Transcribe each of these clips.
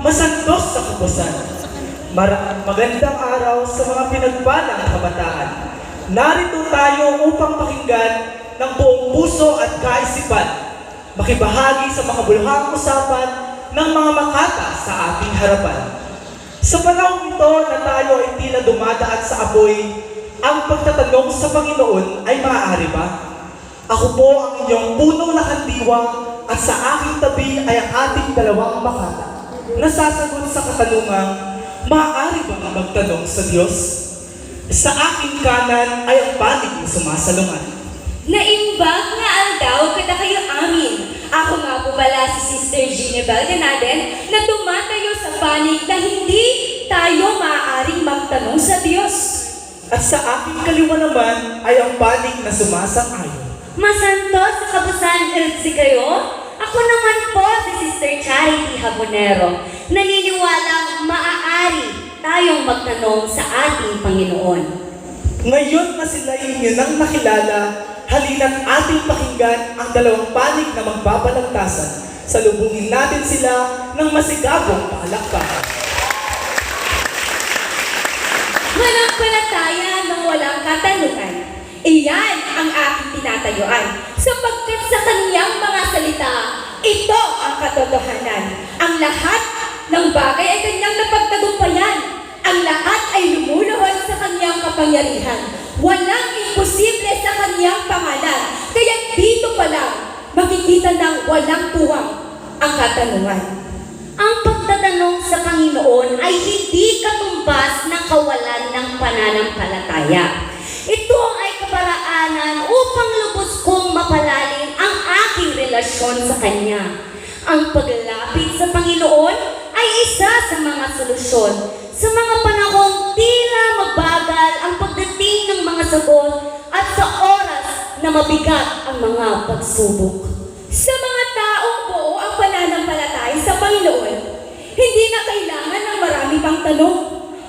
masantos sa kapusan. Mara- magandang araw sa mga pinagpalang kabataan. Narito tayo upang pakinggan ng buong puso at kaisipan. Makibahagi sa makabuluhang usapan ng mga makata sa ating harapan. Sa panahon ito na tayo ay tila dumadaan sa apoy, ang pagtatanong sa Panginoon ay maaari ba? Ako po ang inyong punong lakandiwa at sa aking tabi ay ang ating dalawang makata. Nasasagot sa katanungang, maaari ba ang magtanong sa Diyos? Sa aking kanan ay ang panig na sumasalungan. Naimbag nga aldaw kada kayo amin. Ako nga po pala si Sister Ginebel natin na tumatayo sa panig na hindi tayo maaaring magtanong sa Diyos. At sa aking kaliwa naman ay ang panig na sumasang-ayon. Masanto sa kabusan si kayo? Ako naman po si Sister Charity Habonero. Naniniwalang maaari tayong magtanong sa ating Panginoon. Ngayon na sila inyo nang nakilala, halina't ating pakinggan ang dalawang panig na magbabalagtasan. Salubungin natin sila ng masigabong palakpakan. Manampalataya ng walang katanungan. Iyan ang aking tinatayuan. Sapagkat sa kanyang mga salita, ito ang katotohanan. Ang lahat ng bagay ay kanyang napagtagumpayan. Ang lahat ay lumuluhod sa kanyang kapangyarihan. Walang imposible sa kanyang pangalan. Kaya dito pa lang, makikita ng walang tuwang ang katanungan. Ang pagtatanong sa Panginoon ay hindi katumbas ng kawalan ng pananampalataya. Ito ay kaparaanan relasyon sa Kanya. Ang paglapit sa Panginoon ay isa sa mga solusyon. Sa mga panahong tila mabagal ang pagdating ng mga sagot at sa oras na mabigat ang mga pagsubok. Sa mga taong buo ang pananampalataya sa Panginoon, hindi na kailangan ng marami pang tanong.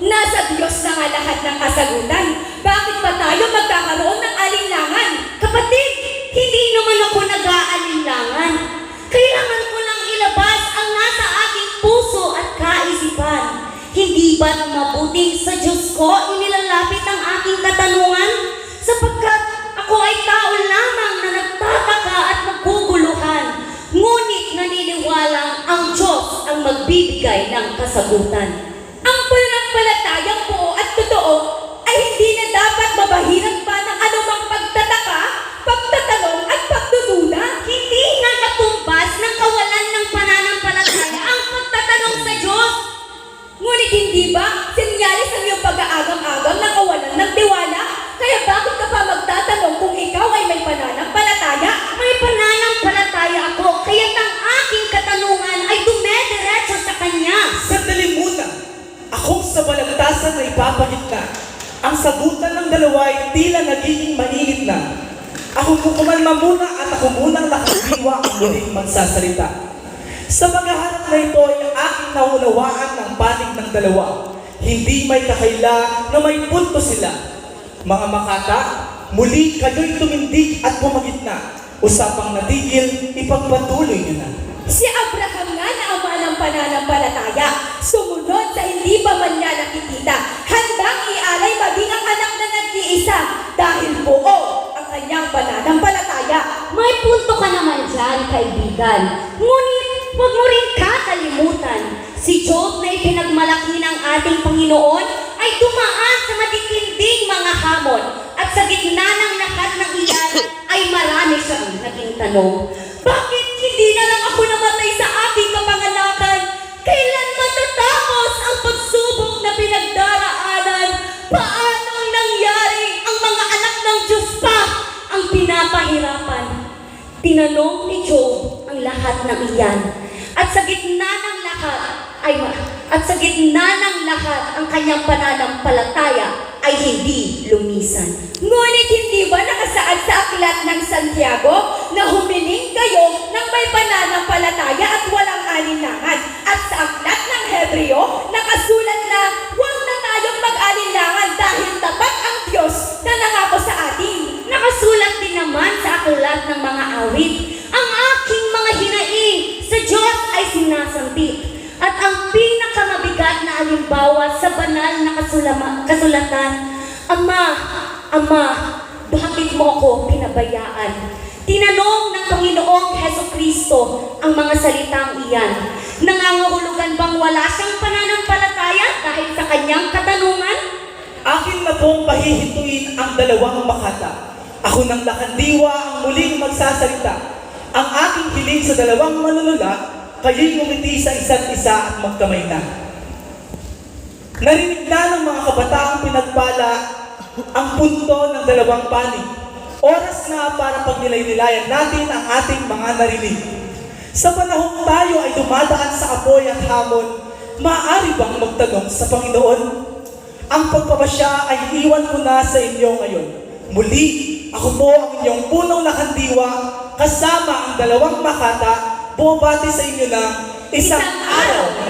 Nasa Diyos na nga lahat ng kasagutan. Bakit pa tayo magkakaroon ng alinlangan? Kapatid, hindi naman ako nag-aalinlangan. Kailangan ko lang ilabas ang nasa aking puso at kaisipan. Hindi ba na mabuting sa Diyos ko inilalapit ang aking katanungan? Sapagkat ako ay tao lamang na nagtataka at naguguluhan. Ngunit naniniwalang ang Diyos ang magbibigay ng kasagutan. Ngunit hindi ba sinyalis ang iyong pag-aagang-agang na kawalan ng tiwala? Kaya bakit ka pa magtatanong kung ikaw ay may pananampalataya? May pananampalataya ako, kaya ang aking katanungan ay dumediretso sa Kanya. Sandali muna, akong sa balagtasan na ipapagitna. Ang sagutan ng dalawa ay tila nagiging mainit na. Ako po kumalma muna at ako munang nakadiwa ang muling magsasalita. Sa paghahanap na ito ay aking naunawaan ng panig ng dalawa. Hindi may kakaila na may punto sila. Mga makata, muli kayo'y tumindig at pumagitna. Usapang natigil, ipagpatuloy niyo na. Si Abraham nga na ama ng pananampalataya, sumunod sa hindi pa man niya nakikita, handang ialay maging ang anak na nag-iisa dahil buo ang kanyang pananampalataya. May punto ka naman dyan, kaibigan. Ngunit huwag mo rin kakalimutan, si Job na ipinagmalaki ng ating Panginoon ay dumaan sa matitinding mga hamon at sa gitna ng lahat ng iyan ay marami siyang naging tanong. Bakit hindi na lang ako namatay sa aking kapanganakan? Kailan matatapos ang pagsubok na pinagdaraanan? Paano nangyari ang mga anak ng Diyos pa ang pinapahirapan? Tinanong ni Job ang lahat ng iyan. At sa gitna ng lahat ay at sa gitna ng lahat ang kanyang pananampalataya ay hindi lumisan. Ngunit hindi ba nakasaad sa aklat ng Santiago na humiling kayo ng may pananampalataya kasulama, kasulatan. Ama, Ama, bakit mo ako pinabayaan? Tinanong ng Panginoong Heso Kristo ang mga salitang iyan. Nangangahulugan bang wala siyang pananampalataya dahil sa kanyang katanungan? Akin na pong pahihintuin ang dalawang makata. Ako ng lakandiwa ang muling magsasalita. Ang aking hiling sa dalawang manunula, kayo'y ngumiti sa isa't isa at magkamay na. Narinig na ng mga kabataang pinagpala ang punto ng dalawang panig. Oras na para pagnilay-nilayan natin ang ating mga narinig. Sa panahong tayo ay dumadaan sa apoy at hamon, maaari bang magtanong sa Panginoon? Ang pagpapasya ay iwan ko na sa inyo ngayon. Muli, ako po ang inyong punong nakandiwa, kasama ang dalawang makata, bumabati sa inyo ng isang araw